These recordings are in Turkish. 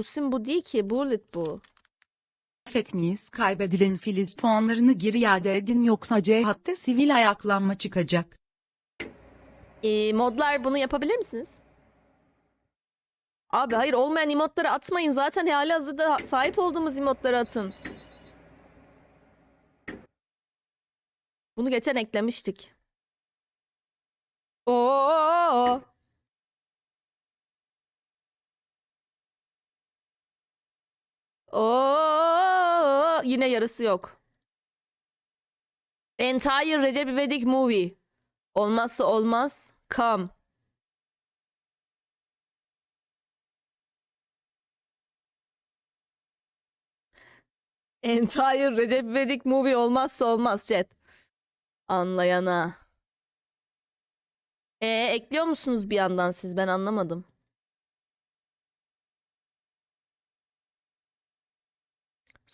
Bu sim bu değil ki. Bullet bu. Affetmeyiz kaybedilen filiz puanlarını geri iade edin yoksa C hatta sivil ayaklanma çıkacak. Ee, modlar bunu yapabilir misiniz? Abi hayır olmayan emotları atmayın. Zaten hali hazırda sahip olduğumuz emotları atın. Bunu geçen eklemiştik. Oo. Oo. Yine yarısı yok. Entire Recep İvedik movie. Olmazsa olmaz. Come. Entire Recep İvedik movie olmazsa olmaz chat. Anlayana. E ekliyor musunuz bir yandan siz? Ben anlamadım.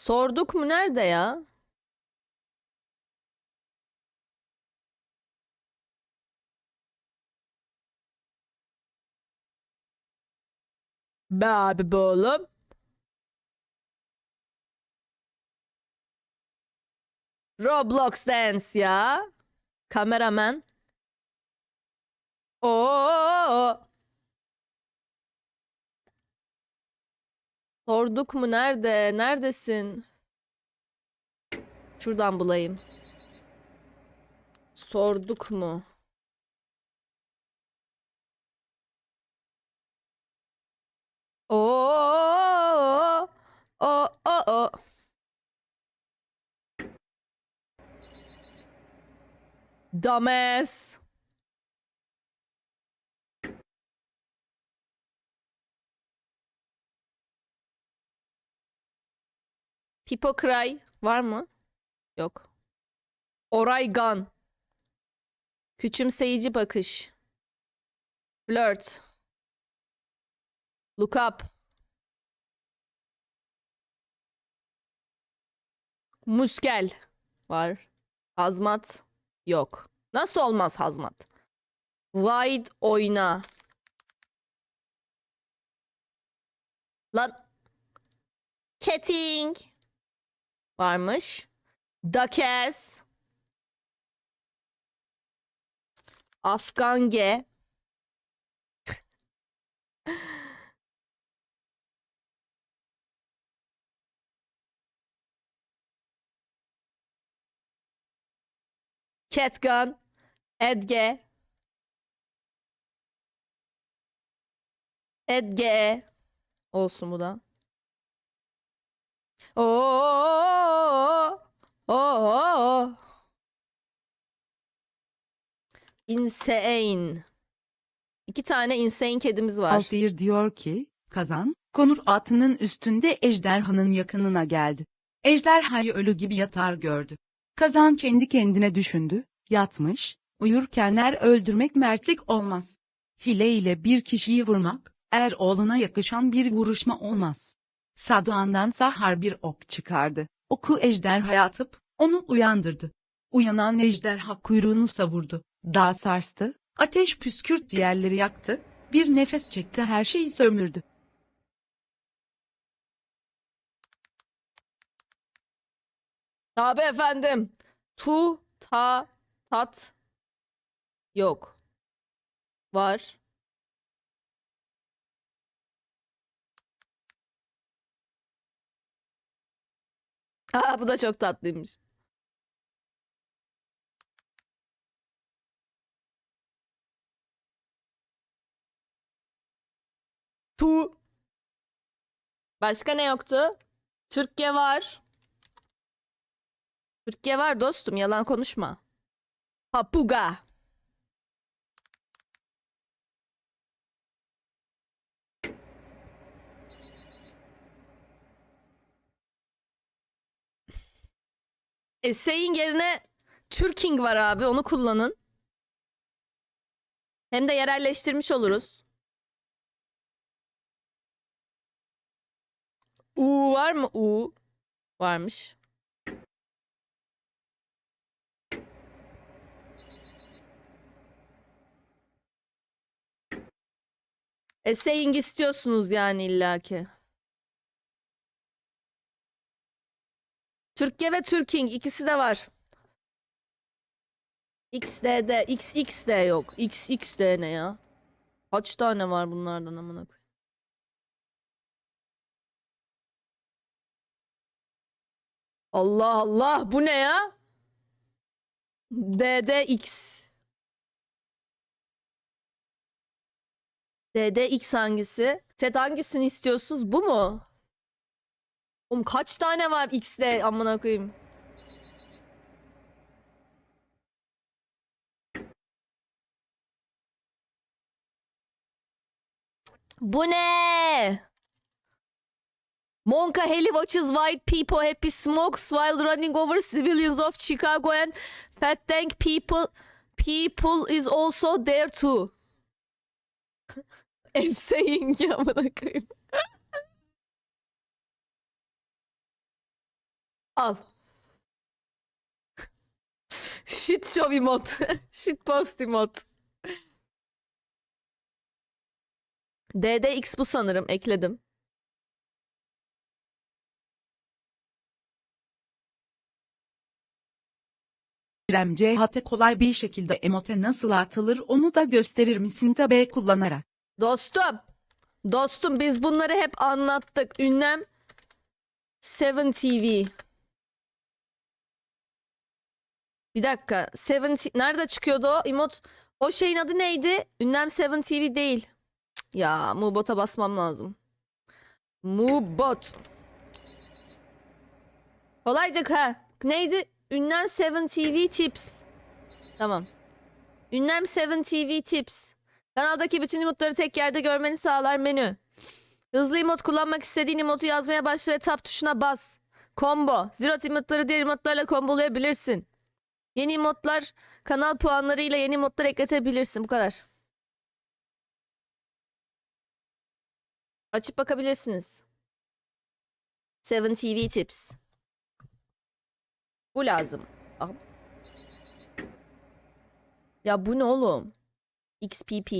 Sorduk mu nerede ya? Be abi be oğlum. Roblox Dance ya. Kameraman. Oo. Sorduk mu nerede? Neredesin? Şuradan bulayım. Sorduk mu? Oo. O o o. Dumbass. Hipokray var mı? Yok. Oraygan. Küçümseyici bakış. Flirt. Look up. Muskel var. Hazmat yok. Nasıl olmaz hazmat? Wide oyna. Lan. Ketting. Varmış. Dakes. Afgange. Catgun. Edge. Edge. Olsun bu da. Oo. Oo. Insane. İki tane insane kedimiz var. Altair diyor ki, kazan, konur atının üstünde ejderhanın yakınına geldi. Ejderhayı ölü gibi yatar gördü. Kazan kendi kendine düşündü, yatmış, uyurkenler öldürmek mertlik olmaz. Hile ile bir kişiyi vurmak, er oğluna yakışan bir vuruşma olmaz. Sadoğan'dan sahar bir ok çıkardı. Oku ejderhaya atıp, onu uyandırdı. Uyanan ejderha kuyruğunu savurdu. Dağ sarstı, ateş püskürt yerleri yaktı, bir nefes çekti her şeyi sömürdü. Tabi efendim. Tu, ta, tat. Yok. Var. Aa, bu da çok tatlıymış. Tu. Başka ne yoktu? Türkiye var. Türkiye var dostum yalan konuşma. Papuga. E, saying yerine Türking var abi onu kullanın. Hem de yerelleştirmiş oluruz. U var mı? U varmış. E istiyorsunuz yani illaki. Türkiye ve Türking ikisi de var. XD'de XXD yok. XXD ne ya? Kaç tane var bunlardan amına koyayım? Allah Allah bu ne ya? DDX. DDX hangisi? Chat hangisini istiyorsunuz? Bu mu? Oğlum kaç tane var X'de amına koyayım? Bu ne? Monka heli watches white people happy smokes while running over civilians of Chicago and fat tank people people is also there too. saying ya amına koyayım. Al. Shit show emot. Shit post emot. DDX bu sanırım ekledim. İrem CHT kolay bir şekilde emote nasıl atılır onu da gösterir misin tabi kullanarak. Dostum. Dostum biz bunları hep anlattık. Ünlem 7 TV. Bir dakika. 7 T- nerede çıkıyordu o? Emot o şeyin adı neydi? Ünlem 7 TV değil. Ya Mubot'a basmam lazım. Mubot. Kolayca ha. Neydi? Ünlem 7 TV Tips. Tamam. Ünlem 7 TV Tips. Kanaldaki bütün emotları tek yerde görmeni sağlar menü. Hızlı emot kullanmak istediğin emotu yazmaya başla tab tuşuna bas. Combo. Zero emotları diğer emotlarla kombolayabilirsin. Yeni emotlar kanal puanlarıyla yeni emotlar ekletebilirsin. Bu kadar. Açıp bakabilirsiniz. 7 TV Tips. Bu lazım. Ah. Ya bu ne oğlum? XPP.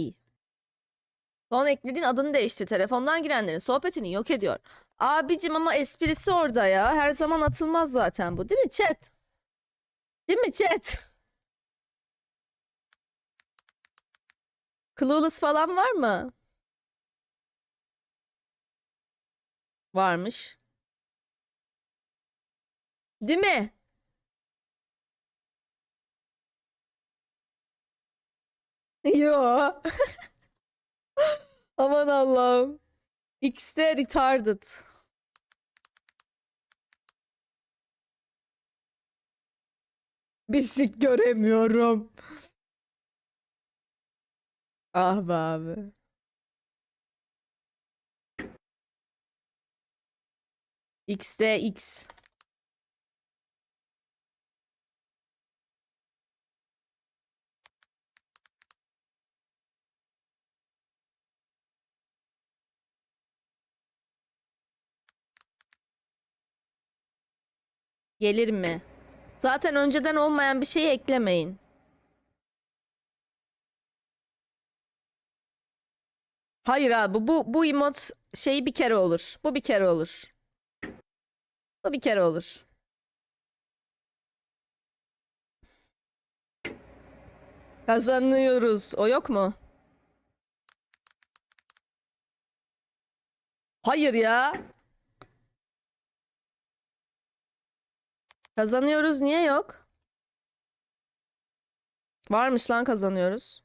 Son eklediğin adını değiştir. Telefondan girenlerin sohbetini yok ediyor. Abicim ama esprisi orada ya. Her zaman atılmaz zaten bu. Değil mi chat? Değil mi chat? Clueless falan var mı? Varmış. Değil mi? Yo. Aman Allah'ım. X'de retarded. Bisik göremiyorum. Ah be abi. X'de X. Gelir mi? Zaten önceden olmayan bir şeyi eklemeyin. Hayır abi bu bu emot şeyi bir kere olur. Bu bir kere olur. Bu bir kere olur. Kazanıyoruz. O yok mu? Hayır ya. Kazanıyoruz niye yok? Varmış lan kazanıyoruz.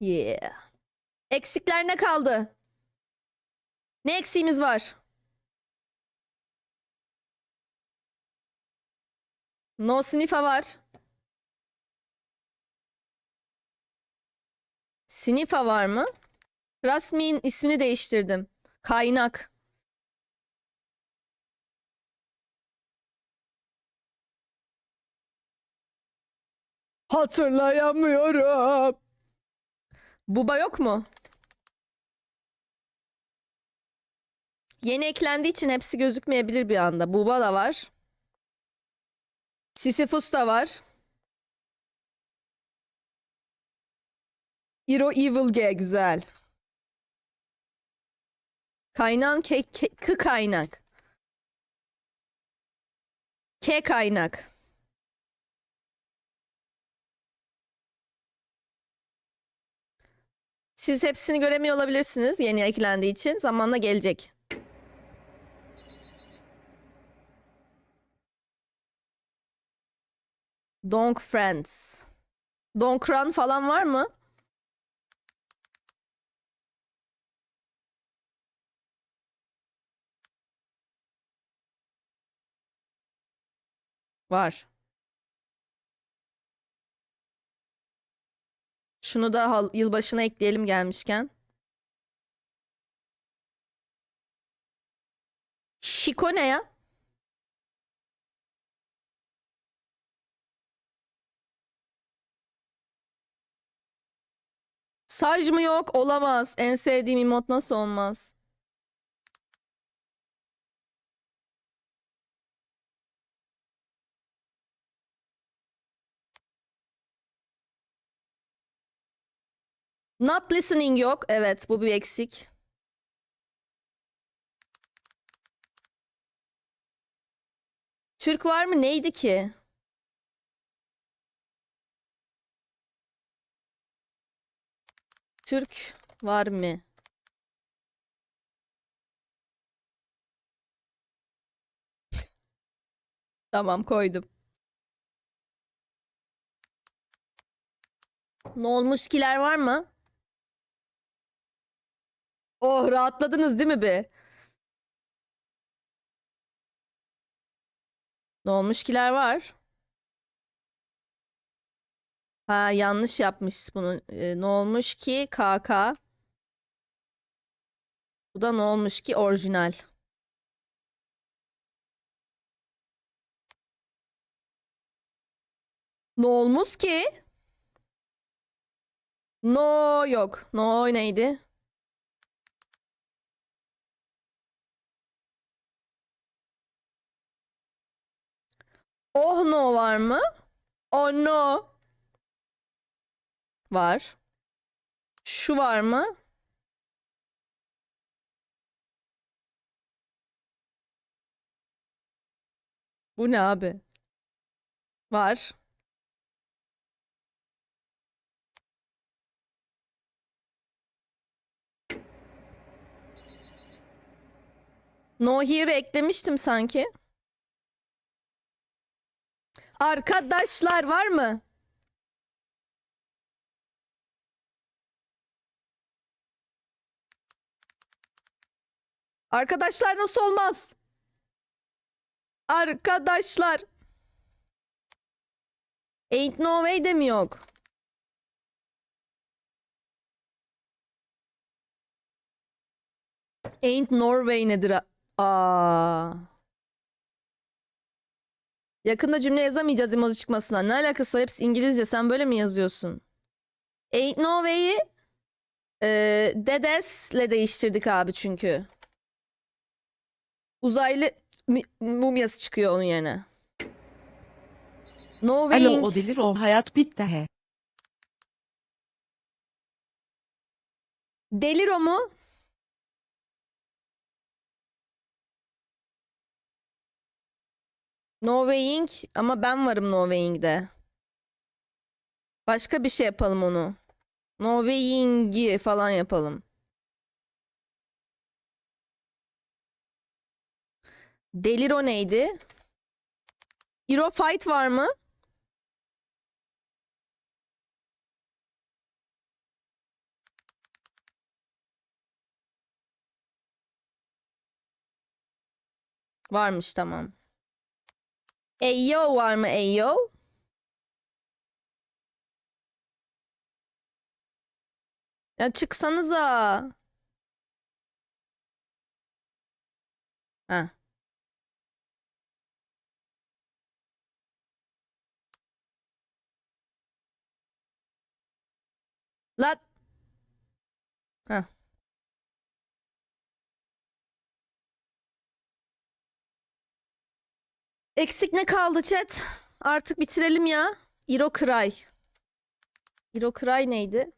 Yeah. Eksikler ne kaldı? Ne eksiğimiz var? No snifa var. Snifa var mı? Rasmi'nin ismini değiştirdim. Kaynak. Hatırlayamıyorum. Buba yok mu? Yeni eklendiği için hepsi gözükmeyebilir bir anda. Buba da var. Sisyphus da var. Hero Evil G güzel. Kaynağın ke, ke, kı kaynak. K kaynak. Siz hepsini göremiyor olabilirsiniz yeni eklendiği için. Zamanla gelecek. Donk Friends. Donk Run falan var mı? Var. Şunu da yılbaşına ekleyelim gelmişken. Şiko ne ya? Saj mı yok? Olamaz. En sevdiğim emot nasıl olmaz? Not listening yok. Evet, bu bir eksik. Türk var mı? Neydi ki? Türk var mı? Tamam koydum. Ne olmuş kiler var mı? Oh rahatladınız değil mi be? Ne olmuş kiler var? Ha yanlış yapmış bunu. Ee, ne olmuş ki KK? Bu da ne olmuş ki orijinal. Ne olmuş ki? No yok. No neydi? Oh no var mı? Oh no. Var. Şu var mı? Bu ne abi? Var. No here eklemiştim sanki. Arkadaşlar var mı? Arkadaşlar nasıl olmaz? Arkadaşlar. Ain't no way de mi yok? Ain't Norway nedir? Aa. Yakında cümle yazamayacağız emoji çıkmasına. Ne alakası var? Hepsi İngilizce. Sen böyle mi yazıyorsun? Ain't no way'i e, dedesle değiştirdik abi çünkü. Uzaylı mumyası çıkıyor onun yerine. No Alo weighing. o delir o hayat bitti he. Delir o mu? No ama ben varım no. Başka bir şey yapalım onu. No falan yapalım. Delir o neydi? Hero fight var mı? Varmış tamam. Eyo var mı Eyo? Ya çıksanıza. Ha. La Ha. Eksik ne kaldı chat? Artık bitirelim ya. Iro Cry. Iro Cry neydi?